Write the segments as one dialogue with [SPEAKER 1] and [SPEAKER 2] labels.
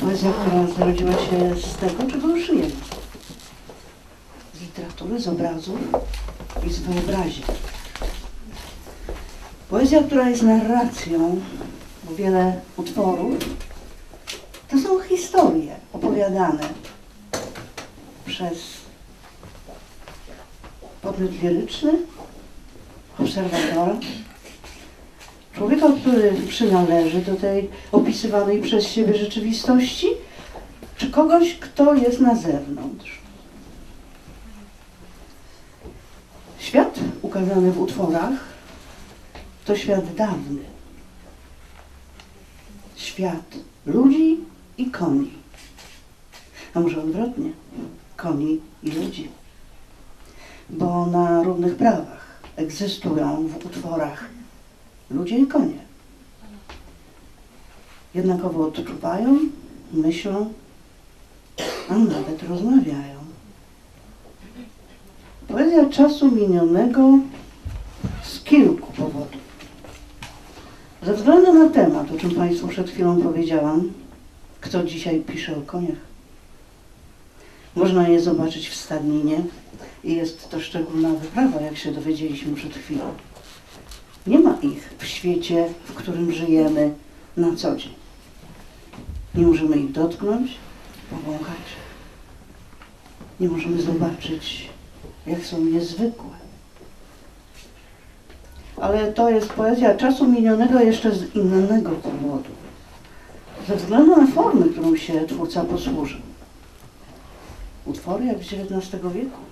[SPEAKER 1] Poezja, która zrodziła się z tego, czego żyjemy. Z literatury, z obrazów i z wyobraźni. Poezja, która jest narracją, bo wiele utworów to są historie opowiadane przez podmiot liryczny, obserwatora, człowieka, który przynależy do tej opisywanej przez siebie rzeczywistości, czy kogoś, kto jest na zewnątrz. Świat ukazany w utworach to świat dawny. Świat ludzi i koni. A może odwrotnie, koni i ludzi. Bo na równych prawach egzystują w utworach ludzie i konie. Jednakowo odczuwają, myślą, a nawet rozmawiają. Poezja czasu minionego z kilku powodów. Ze względu na temat, o czym Państwu przed chwilą powiedziałam, kto dzisiaj pisze o koniach. Można je zobaczyć w stadninie i jest to szczególna wyprawa, jak się dowiedzieliśmy przed chwilą. Nie ma ich w świecie, w którym żyjemy na co dzień. Nie możemy ich dotknąć, powąchać. Nie możemy zobaczyć, jak są niezwykłe. Ale to jest poezja czasu minionego jeszcze z innego powodu. Ze względu na formę, którą się twórca posłużył. Utwory jak z XIX wieku.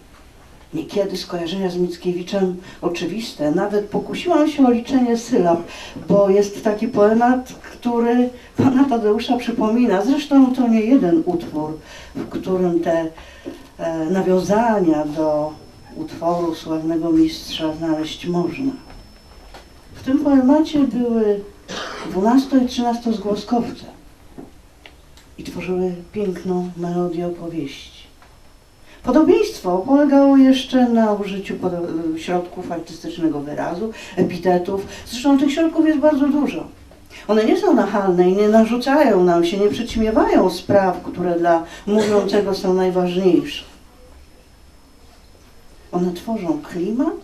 [SPEAKER 1] Niekiedy skojarzenia z Mickiewiczem oczywiste. Nawet pokusiłam się o liczenie sylab, bo jest taki poemat, który pana Tadeusza przypomina. Zresztą to nie jeden utwór, w którym te e, nawiązania do utworu sławnego mistrza znaleźć można. W tym poemacie były 12 i 13 zgłoskowce i tworzyły piękną melodię opowieści. Podobieństwo polegało jeszcze na użyciu podo- środków artystycznego wyrazu, epitetów. Zresztą tych środków jest bardzo dużo. One nie są nachalne i nie narzucają nam się, nie przyćmiewają spraw, które dla mówiącego są najważniejsze. One tworzą klimat,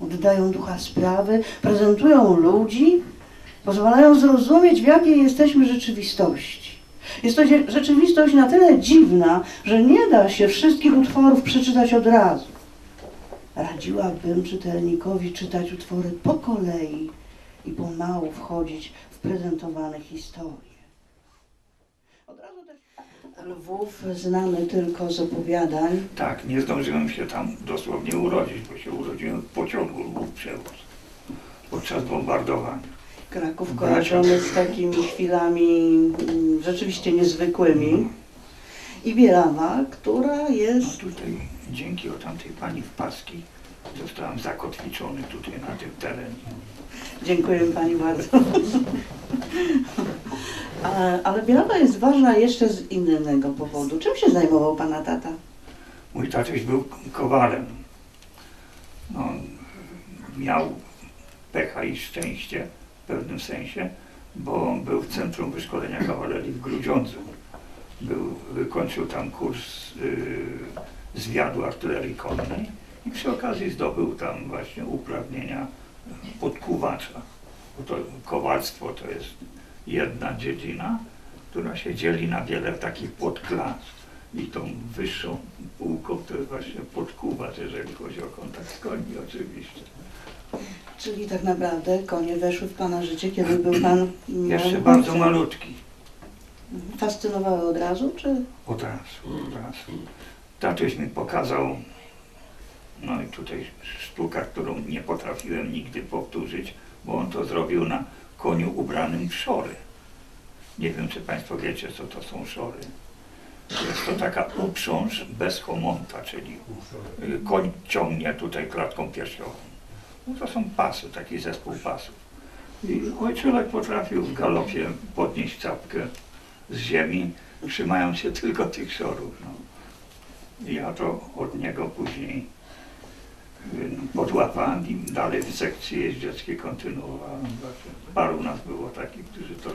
[SPEAKER 1] oddają ducha sprawy, prezentują ludzi, pozwalają zrozumieć, w jakiej jesteśmy rzeczywistości. Jest to rzeczywistość na tyle dziwna, że nie da się wszystkich utworów przeczytać od razu. Radziłabym czytelnikowi czytać utwory po kolei i pomału wchodzić w prezentowane historie. Lwów znamy tylko z opowiadań.
[SPEAKER 2] Tak, nie zdążyłem się tam dosłownie urodzić, bo się urodziłem w pociągu Lwów przewóz podczas bombardowania.
[SPEAKER 1] Kraków kojarzony z takimi chwilami mm, rzeczywiście niezwykłymi. I Bielawa, która
[SPEAKER 2] No
[SPEAKER 1] jest
[SPEAKER 2] tutaj dzięki o tamtej pani w Paskiej zostałem zakotwiczony tutaj na tym terenie.
[SPEAKER 1] Dziękuję Pani bardzo. Ale, ale Bielawa jest ważna jeszcze z innego powodu. Czym się zajmował Pana tata?
[SPEAKER 2] Mój tatuś był kowalem. No, miał pecha i szczęście w pewnym sensie, bo był w Centrum Wyszkolenia Kawalerii w Grudziądzu. Był, wykończył tam kurs y, zwiadu artylerii konnej i przy okazji zdobył tam właśnie uprawnienia podkuwacza. Bo to kowalstwo to jest jedna dziedzina, która się dzieli na wiele takich podklas. I tą wyższą półką to jest właśnie podkuwacz, jeżeli chodzi o kontakt z końmi oczywiście.
[SPEAKER 1] Czyli tak naprawdę konie weszły w Pana życie, kiedy był Pan
[SPEAKER 2] Jeszcze bardzo malutki.
[SPEAKER 1] Fascynowały od razu, czy
[SPEAKER 2] Od razu, od razu. Tatuś mi pokazał, no i tutaj sztuka, którą nie potrafiłem nigdy powtórzyć, bo on to zrobił na koniu ubranym w szory. Nie wiem, czy Państwo wiecie, co to są szory. Jest to taka uprząż bez homonta, czyli koń ciągnie tutaj klatką piersiową. No to są pasy, taki zespół pasów. I ojczulek potrafił w galopie podnieść czapkę z ziemi, trzymając się tylko tych szorów. No. Ja to od niego później y, podłapałem i dalej w sekcji jeździeckiej kontynuowałem. Paru nas było takich, którzy to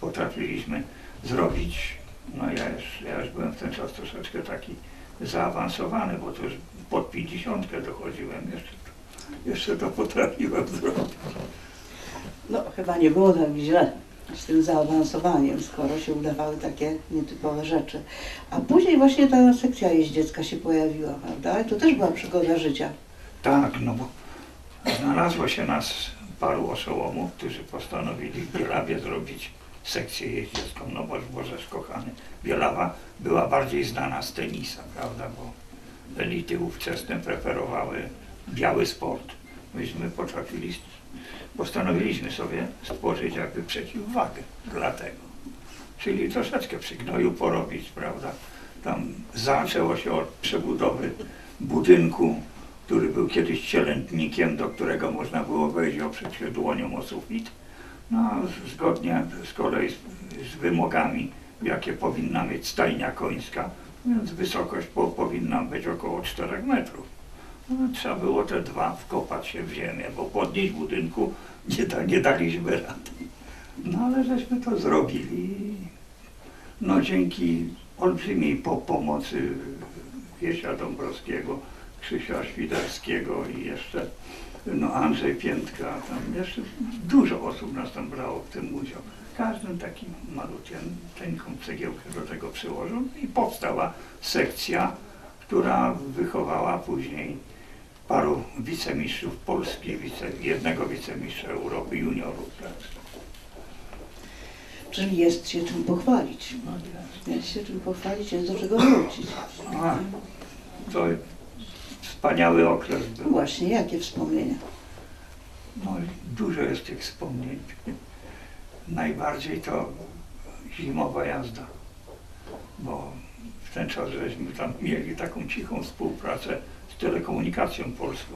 [SPEAKER 2] potrafiliśmy zrobić. No ja już, ja już byłem w ten czas troszeczkę taki zaawansowany, bo to już pod 50 dochodziłem, jeszcze jeszcze to potrafiłem zrobić.
[SPEAKER 1] No, chyba nie było tak źle z tym zaawansowaniem, skoro się udawały takie nietypowe rzeczy. A później właśnie ta sekcja jeździecka się pojawiła, prawda? I to też była przygoda życia.
[SPEAKER 2] Tak, no bo znalazło się nas paru oszołomów, którzy postanowili w Bielawie zrobić sekcję jeździecką, no bo Bożeż kochany. Bielawa była bardziej znana z tenisa, prawda, bo elity ówczesne preferowały biały sport. Myśmy potrafili, postanowiliśmy sobie stworzyć jakby przeciwwagę dla tego. Czyli troszeczkę przy gnoju porobić, prawda. Tam zaczęło się od przebudowy budynku który był kiedyś cielętnikiem, do którego można było wejść oprzeć się dłonią o sufit. No, zgodnie z kolei z, z wymogami, jakie powinna mieć stajnia końska, więc wysokość po, powinna być około 4 metrów. No, trzeba było te dwa wkopać się w ziemię, bo podnieść budynku nie, da, nie daliśmy rady. No ale żeśmy to zrobili. No dzięki olbrzymiej po pomocy Wiesia Dąbrowskiego, Krzysia Świderskiego i jeszcze no Andrzej Piętka, tam jeszcze dużo osób nas tam brało w tym udział. Każdym takim malutkiem, cienką cegiełkę do tego przyłożył i powstała sekcja, która wychowała później paru wicemistrzów Polski, wice, jednego wicemistrza Europy juniorów. Tak.
[SPEAKER 1] Czyli jest się czym pochwalić.
[SPEAKER 2] No, jest.
[SPEAKER 1] Się czym pochwalić, jest do czego wrócić.
[SPEAKER 2] A, to wspaniały okres
[SPEAKER 1] No
[SPEAKER 2] był.
[SPEAKER 1] właśnie, jakie wspomnienia?
[SPEAKER 2] No, dużo jest tych wspomnień. Najbardziej to zimowa jazda, bo w ten czas żeśmy tam mieli taką cichą współpracę telekomunikacją polską,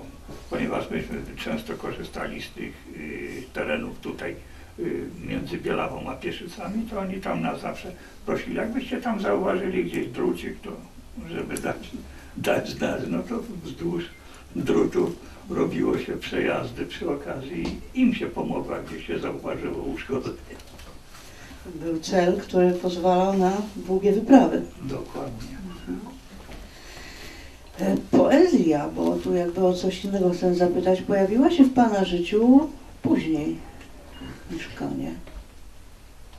[SPEAKER 2] ponieważ myśmy często korzystali z tych y, terenów tutaj y, między Bielawą a Pieszycami, to oni tam nas zawsze prosili, jakbyście tam zauważyli gdzieś drucik, to żeby dać, dać znać, no to wzdłuż drutu robiło się przejazdy przy okazji im się pomogło, gdzie się zauważyło uszkodzenie.
[SPEAKER 1] Był cel, który pozwalał na długie wyprawy.
[SPEAKER 2] Dokładnie.
[SPEAKER 1] E, Poezja, bo tu jakby o coś innego chcę zapytać, pojawiła się w Pana życiu później niż konie.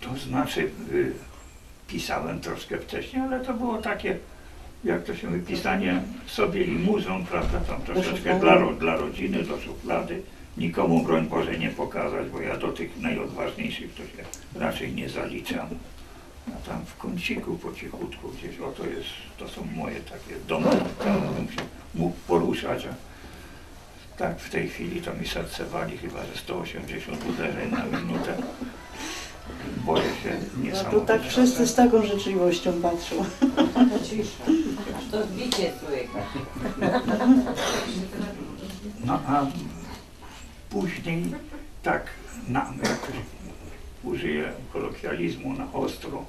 [SPEAKER 2] To znaczy y, pisałem troszkę wcześniej, ale to było takie, jak to się mówi, pisanie sobie i muzą, prawda, tam troszeczkę dla, dla rodziny, do szuflady. Nikomu, broń Boże, nie pokazać, bo ja do tych najodważniejszych to się raczej nie zaliczam. A tam w kąciku po cichutku gdzieś, o to jest, to są moje takie domy, tam bym się mógł poruszać, a tak w tej chwili to mi serce wali chyba, że 180 uderzeń na minutę. Boję się
[SPEAKER 1] No
[SPEAKER 2] niesamowicie.
[SPEAKER 1] to tak wszyscy z taką życzliwością patrzą.
[SPEAKER 3] Cisza. To zbicie słychać.
[SPEAKER 2] No a później tak, na, jakoś użyję kolokwializmu, na ostro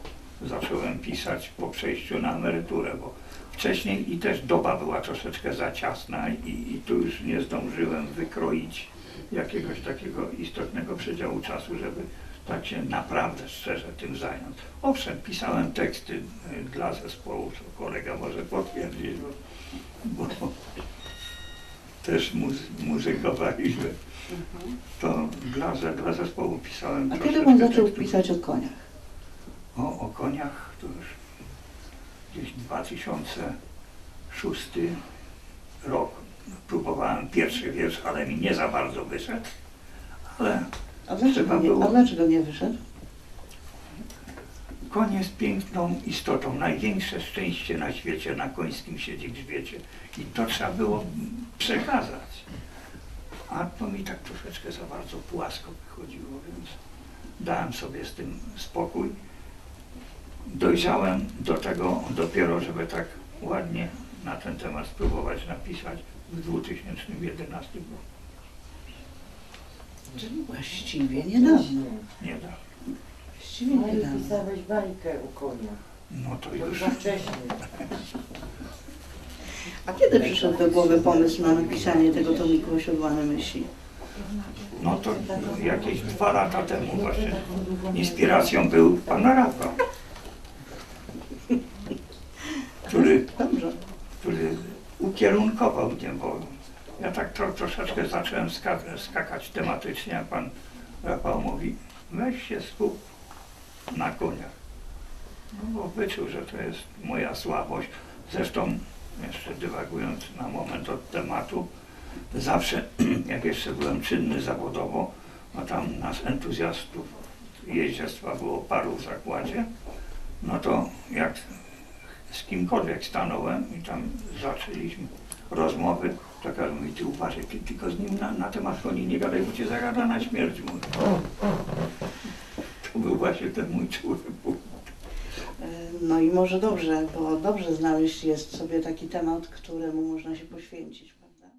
[SPEAKER 2] zacząłem pisać po przejściu na emeryturę, bo wcześniej i też doba była troszeczkę za ciasna i, i tu już nie zdążyłem wykroić jakiegoś takiego istotnego przedziału czasu, żeby tak się naprawdę szczerze tym zająć. Owszem, pisałem teksty y, dla zespołu, co kolega może potwierdzić, bo, bo też muzy- muzykowaliśmy. To dla, ze- dla zespołu pisałem
[SPEAKER 1] A kiedy
[SPEAKER 2] troszeczkę
[SPEAKER 1] Pan zaczął
[SPEAKER 2] tekstów.
[SPEAKER 1] pisać o koniach?
[SPEAKER 2] O, o koniach to już gdzieś 2006 rok. Próbowałem pierwszy wiersz, ale mi nie za bardzo wyszedł. Ale
[SPEAKER 1] A dlaczego
[SPEAKER 2] Trzeba
[SPEAKER 1] nie,
[SPEAKER 2] było.
[SPEAKER 1] a dlaczego nie wyszedł?
[SPEAKER 2] Koń jest piękną istotą. Największe szczęście na świecie, na końskim siedzi grzbiecie. I to trzeba było przekazać. A to mi tak troszeczkę za bardzo płasko wychodziło, więc dałem sobie z tym spokój. Dojrzałem do tego dopiero, żeby tak ładnie na ten temat spróbować napisać w 2011 roku.
[SPEAKER 1] Czyli właściwie niedawno.
[SPEAKER 2] Nie da.
[SPEAKER 1] Właściwie
[SPEAKER 3] No i
[SPEAKER 1] niedawno.
[SPEAKER 3] pisałeś bańkę u konia.
[SPEAKER 2] No to
[SPEAKER 3] To
[SPEAKER 2] już
[SPEAKER 3] za wcześnie.
[SPEAKER 1] A kiedy przyszedł do głowy pomysł na napisanie tego tomiku Osiodłane myśli?
[SPEAKER 2] No to jakieś dwa lata temu właśnie inspiracją był pan Rafał, który,
[SPEAKER 1] Dobrze.
[SPEAKER 2] który ukierunkował mnie, bo ja tak tro, troszeczkę zacząłem ska, skakać tematycznie, a pan Rafał mówi, weź się skup na koniach. No bo wyczuł, że to jest moja słabość. Zresztą, jeszcze dywagując na moment od tematu, zawsze, jak jeszcze byłem czynny zawodowo, no tam nas entuzjastów jeździectwa było paru w zakładzie, no to jak z kimkolwiek stanąłem i tam zaczęliśmy rozmowy, to każdy mówi, ty uważaj, ty tylko z nim na, na temat koni nie gadaj, bo cię zagada na śmierć. Mówi. Właśnie ten mój czuły punkt.
[SPEAKER 1] E, No i może dobrze, bo dobrze znaleźć jest sobie taki temat, któremu można się poświęcić, prawda?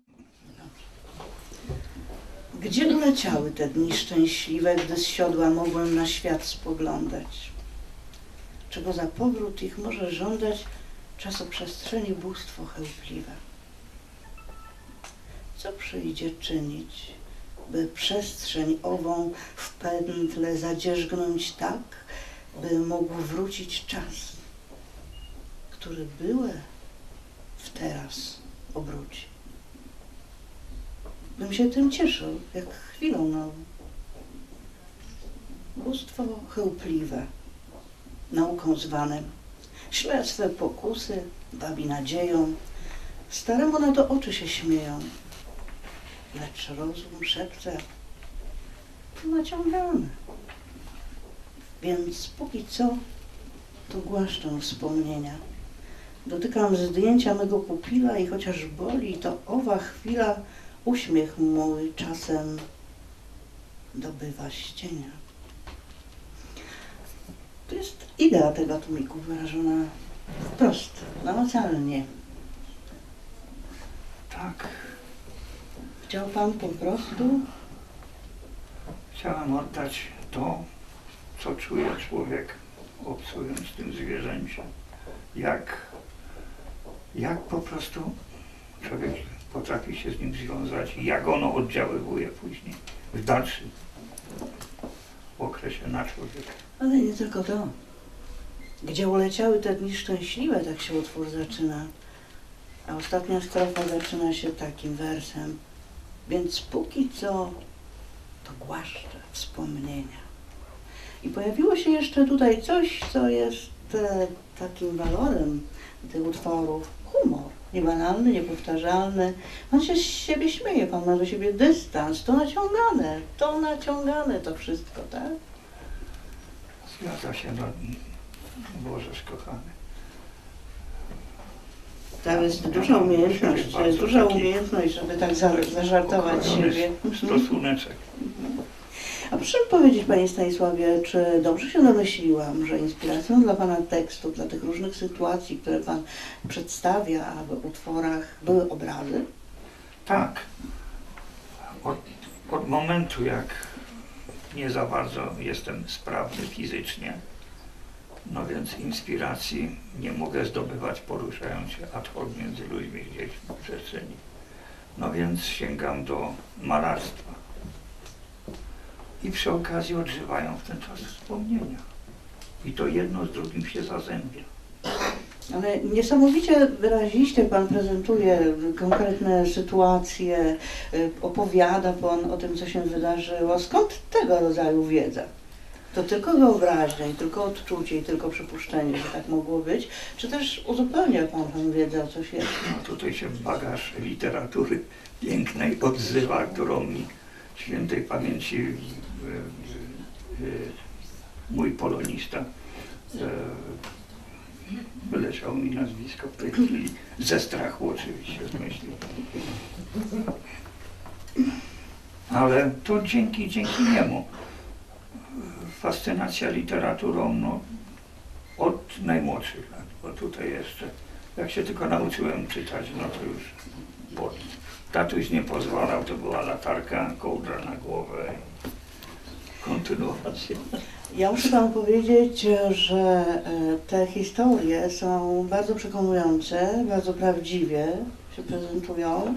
[SPEAKER 1] Gdzie uleciały te dni szczęśliwe, gdy z siodła mogłem na świat spoglądać? Czego za powrót ich może żądać czasoprzestrzeni bóstwo chełpliwe? Co przyjdzie czynić, by przestrzeń ową w pętle zadzierzgnąć tak, by mógł wrócić czas, który byłe w teraz obróci. Bym się tym cieszył, jak chwilą nową. Bóstwo chełpliwe, nauką zwanym, śle swe pokusy, bawi nadzieją, staremu na to oczy się śmieją, lecz rozum szepce, naciągany. Więc póki co, to głaszczę wspomnienia. Dotykam zdjęcia mego pupila i chociaż boli, to owa chwila uśmiech mój czasem dobywa ścienia. To jest idea tego atomiku wyrażona wprost, namacalnie.
[SPEAKER 2] Tak,
[SPEAKER 1] Chciał Pan po prostu
[SPEAKER 2] chciałem oddać to, co czuje człowiek obcując z tym zwierzęciem. Jak, jak po prostu człowiek potrafi się z nim związać i jak ono oddziaływuje później w dalszym okresie na człowieka.
[SPEAKER 1] Ale nie tylko to. Gdzie uleciały te dni szczęśliwe, tak się utwór zaczyna. A ostatnia strofa zaczyna się takim wersem. Więc póki co, to głaszczę wspomnienia. I pojawiło się jeszcze tutaj coś, co jest e, takim walorem tych utworów. Humor. Niebanalny, niepowtarzalny. Pan się z siebie śmieje, pan ma do siebie dystans. To naciągane, to naciągane to wszystko, tak?
[SPEAKER 2] Zgadza się, no, Bożeż kochany.
[SPEAKER 1] To jest duża umiejętność, to jest duża umiejętność, żeby tak za, zażartować siebie. Mhm.
[SPEAKER 2] Stosuneczek.
[SPEAKER 1] A proszę powiedzieć, Panie Stanisławie, czy dobrze się domyśliłam, że inspiracją dla Pana tekstów, dla tych różnych sytuacji, które Pan przedstawia w utworach, były obrazy?
[SPEAKER 2] Tak. Od, od momentu, jak nie za bardzo jestem sprawny fizycznie, no więc inspiracji nie mogę zdobywać poruszając się ad hoc między ludźmi gdzieś w przestrzeni. No więc sięgam do malarstwa. I przy okazji odżywają w ten czas wspomnienia. I to jedno z drugim się zazębia.
[SPEAKER 1] Ale niesamowicie wyraziście Pan prezentuje konkretne sytuacje, y, opowiada Pan o tym, co się wydarzyło. Skąd tego rodzaju wiedza? To tylko wyobraźnia, i tylko odczucie, i tylko przypuszczenie, że tak mogło być? Czy też uzupełnia Pan tę wiedzę o coś jeszcze?
[SPEAKER 2] No tutaj się bagaż literatury pięknej odzywa, którą mi świętej pamięci e, e, mój polonista e, wyleciał mi nazwisko w tej chwili, ze strachu oczywiście zmyślił. Ale to dzięki, dzięki niemu. Fascynacja literaturą no, od najmłodszych lat, bo tutaj jeszcze jak się tylko nauczyłem czytać, no to już bo tatuś nie pozwalał, to była latarka, kołdra na głowę kontynuacja.
[SPEAKER 1] Ja muszę Panu powiedzieć, że e, te historie są bardzo przekonujące, bardzo prawdziwie się prezentują.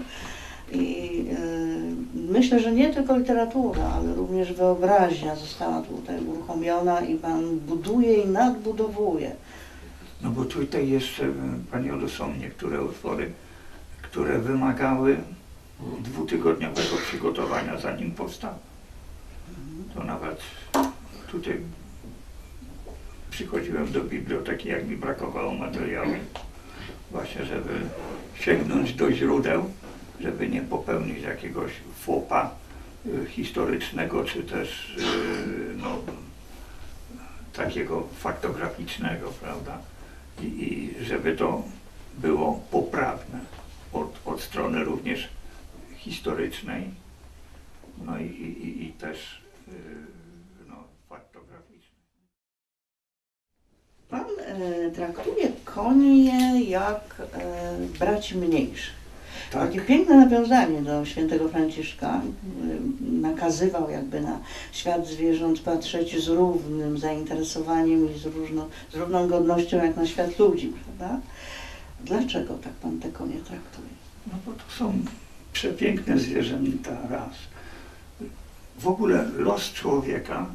[SPEAKER 1] I y, myślę, że nie tylko literatura, ale również wyobraźnia została tutaj uruchomiona i Pan buduje i nadbudowuje.
[SPEAKER 2] No bo tutaj jeszcze, Pani Olu, są niektóre utwory, które wymagały dwutygodniowego przygotowania, zanim powstały. To nawet tutaj przychodziłem do biblioteki, jak mi brakowało materiału, właśnie żeby sięgnąć do źródeł, żeby nie popełnić jakiegoś fopa y, historycznego, czy też y, no, takiego faktograficznego, prawda? I, i żeby to było poprawne od, od strony również historycznej, no i, i, i- też yy, no, faktograficznej.
[SPEAKER 1] Pan e, traktuje konie jak e, braci mniejszych.
[SPEAKER 2] Tak,
[SPEAKER 1] Takie piękne nawiązanie do świętego Franciszka. Nakazywał jakby na świat zwierząt patrzeć z równym zainteresowaniem i z, różno, z równą godnością jak na świat ludzi, prawda? Dlaczego tak pan te konie traktuje?
[SPEAKER 2] no bo to są przepiękne zwierzęta raz. W ogóle los człowieka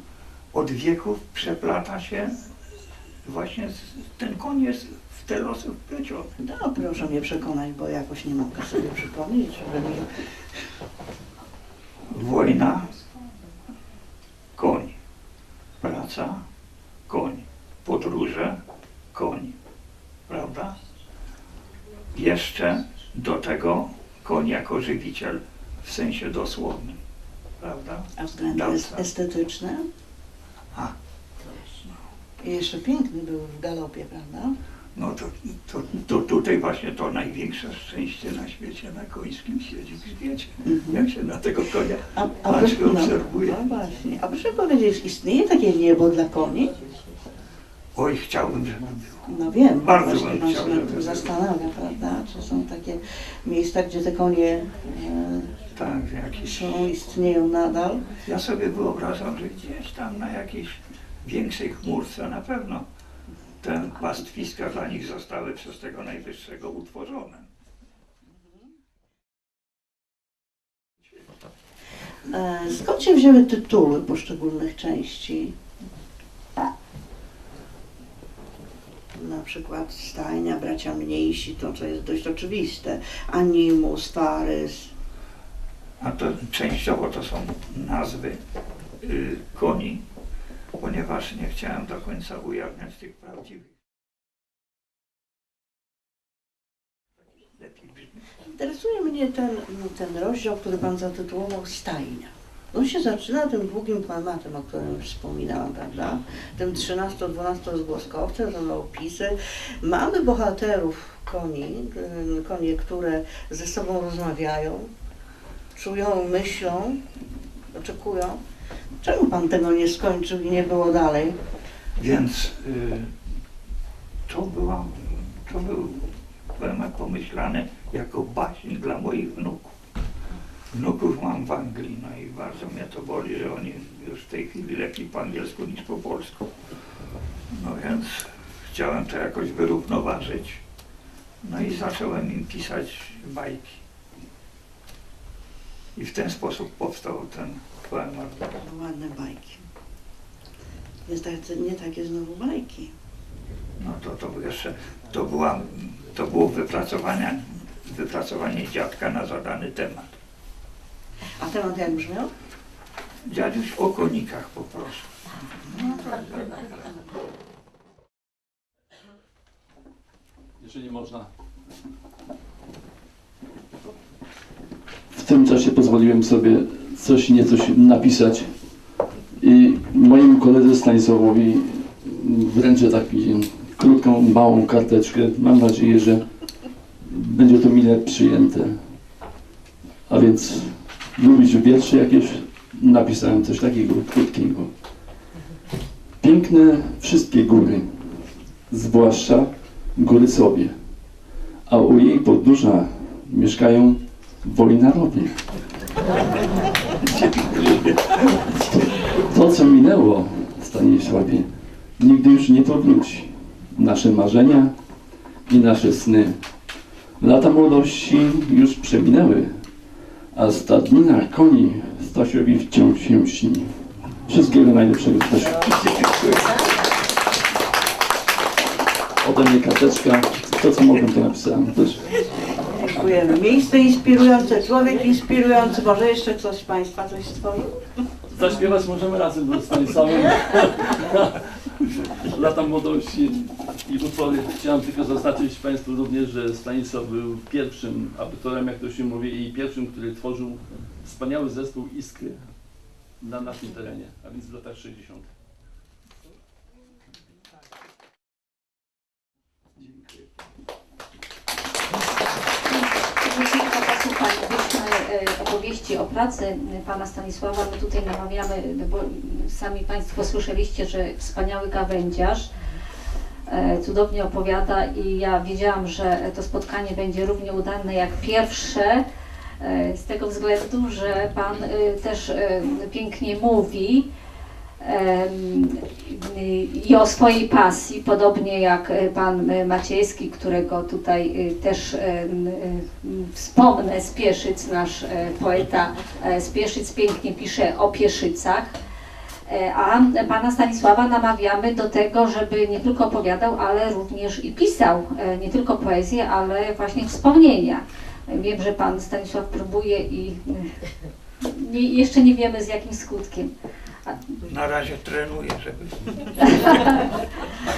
[SPEAKER 2] od wieków przeplata się właśnie, ten koń jest te losy wpleciony.
[SPEAKER 1] No proszę mnie przekonać, bo jakoś nie mogę sobie przypomnieć, mi...
[SPEAKER 2] Wojna, koń. Praca, koń. Podróże, koń. Prawda? Jeszcze do tego koń jako żywiciel w sensie dosłownym. Prawda?
[SPEAKER 1] A względy
[SPEAKER 2] Dawca.
[SPEAKER 1] estetyczne?
[SPEAKER 2] A,
[SPEAKER 1] I jeszcze piękny był w galopie, prawda?
[SPEAKER 2] No to, to, to tutaj właśnie to największe szczęście na świecie, na końskim siedzi grzbiecie. Jak się na tego konia
[SPEAKER 1] A, a
[SPEAKER 2] patrzy, obserwuje.
[SPEAKER 1] No właśnie. A proszę powiedzieć, istnieje takie niebo dla koni?
[SPEAKER 2] Oj, chciałbym, żeby było.
[SPEAKER 1] No wiem,
[SPEAKER 2] Bardzo
[SPEAKER 1] właśnie
[SPEAKER 2] bym chciał,
[SPEAKER 1] się nad tym zastanawia, prawda? Czy są takie miejsca, gdzie te konie
[SPEAKER 2] Tak, jakiś
[SPEAKER 1] e, są, istnieją nadal?
[SPEAKER 2] Ja sobie wyobrażam, że gdzieś tam na jakiejś większej chmurce na pewno te pastwiska dla nich zostały przez tego najwyższego utworzone.
[SPEAKER 1] E, Skąd się wzięły tytuły poszczególnych części? Na przykład stajnia, bracia mniejsi, to co jest dość oczywiste. Animus, Farys.
[SPEAKER 2] A to częściowo to są nazwy y, koni, ponieważ nie chciałem do końca ujawniać tych prawdziwych.
[SPEAKER 1] Interesuje mnie ten, ten rozdział, który Pan zatytułował Stajnia. On się zaczyna tym długim poematem, o którym wspominałam, prawda? Tym 13-12 zgłoskowcem, są opisy. Mamy bohaterów koni, y, konie, które ze sobą rozmawiają, czują, myślą, oczekują. Czemu Pan tego nie skończył i nie było dalej?
[SPEAKER 2] Więc y, to, była, to był poemat pomyślany jako baśń dla moich wnuków. Wnuków mam w Anglii, no i bardzo mnie to boli, że oni już w tej chwili lepiej po angielsku niż po polsku. No więc chciałem to jakoś wyrównoważyć. No i zacząłem im pisać bajki. I w ten sposób powstał ten poemat.
[SPEAKER 1] Ładne bajki. Nie, tak, nie takie znowu bajki.
[SPEAKER 2] No to, to jeszcze, to, była, to było wypracowanie, wypracowanie dziadka na zadany temat.
[SPEAKER 1] A temat jak brzmiał?
[SPEAKER 2] Dziaduś o konikach poproszę.
[SPEAKER 4] Jeżeli można. W tym czasie pozwoliłem sobie coś niecoś napisać i mojemu koledze Stanisławowi wręczę taką krótką, małą karteczkę. Mam nadzieję, że będzie to mile przyjęte. A więc lubić wiersze jakieś? Napisałem coś takiego krótkiego. Piękne wszystkie góry, zwłaszcza góry sobie, a u jej podnóża mieszkają wojnarowie. To, co minęło, Stanisławie, nigdy już nie powróci. Nasze marzenia i nasze sny. Lata młodości już przeminęły, a stadnina koni Stasiowi wciąż się śni. Wszystkiego najlepszego Stasiu. Ode mnie karteczka, to co mogłem to napisałem też.
[SPEAKER 1] Dziękujemy. Miejsce inspirujące, człowiek inspirujący. Może jeszcze ktoś z Państwa coś stworzył?
[SPEAKER 4] Zaśpiewać możemy razem do Stanisławem. Lata młodości i utwory. Chciałem tylko zaznaczyć Państwu również, że Stanisław był pierwszym autorem, jak to się mówi, i pierwszym, który tworzył wspaniały zespół Iskry na naszym terenie, a więc w latach 60. Dziękuję.
[SPEAKER 5] Kilka posłuchaliśmy e, opowieści o pracy e, pana Stanisława. My tutaj namawiamy, bo sami Państwo słyszeliście, że wspaniały gawędziarz cudownie opowiada i ja wiedziałam, że to spotkanie będzie równie udane jak pierwsze. Z tego względu, że Pan też pięknie mówi i o swojej pasji, podobnie jak e, pan e, Maciejski, którego tutaj e, też wspomnę z Pieszyc, nasz poeta e, z Pieszyc pięknie pisze o Pieszycach. A pana Stanisława namawiamy do tego, żeby nie tylko opowiadał, ale również i pisał nie tylko poezję, ale właśnie wspomnienia. Wiem, że pan Stanisław próbuje i jeszcze nie wiemy z jakim skutkiem.
[SPEAKER 2] Na razie trenuję, żeby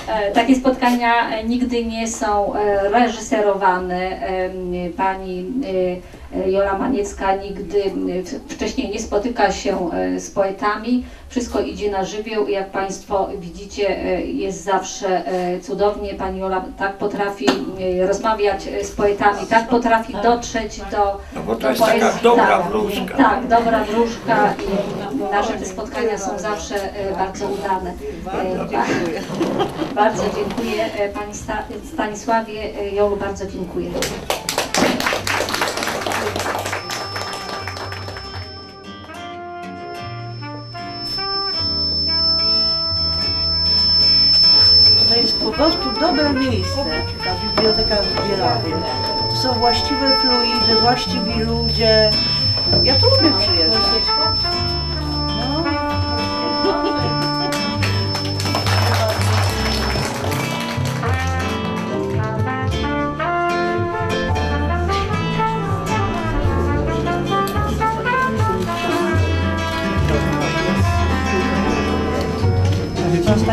[SPEAKER 5] E, Takie spotkania e, nigdy nie są e, reżyserowane. Pani Jola Maniecka nigdy wcześniej nie spotyka się e, z poetami. Wszystko idzie na żywioł i jak Państwo widzicie e, jest zawsze e, cudownie. Pani Jola tak potrafi rozmawiać z poetami, tak potrafi dotrzeć do
[SPEAKER 2] No bo to
[SPEAKER 5] do
[SPEAKER 2] jest taka
[SPEAKER 5] poezji.
[SPEAKER 2] dobra
[SPEAKER 5] Tak.
[SPEAKER 2] wróżka.
[SPEAKER 5] Tak, dobra wróżka i nasze te spotkania są zawsze bardzo udane. Ba- Bardzo dziękuję Pani Sta- Stanisławie. Jolu, bardzo dziękuję.
[SPEAKER 1] Jest po prostu dobre miejsce, ta biblioteka w Bielawie. To są właściwe fluidy, właściwi ludzie. Ja tu lubię przyjeżdżać.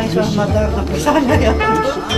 [SPEAKER 1] Pan Stanisław ma dar do pisania, ja to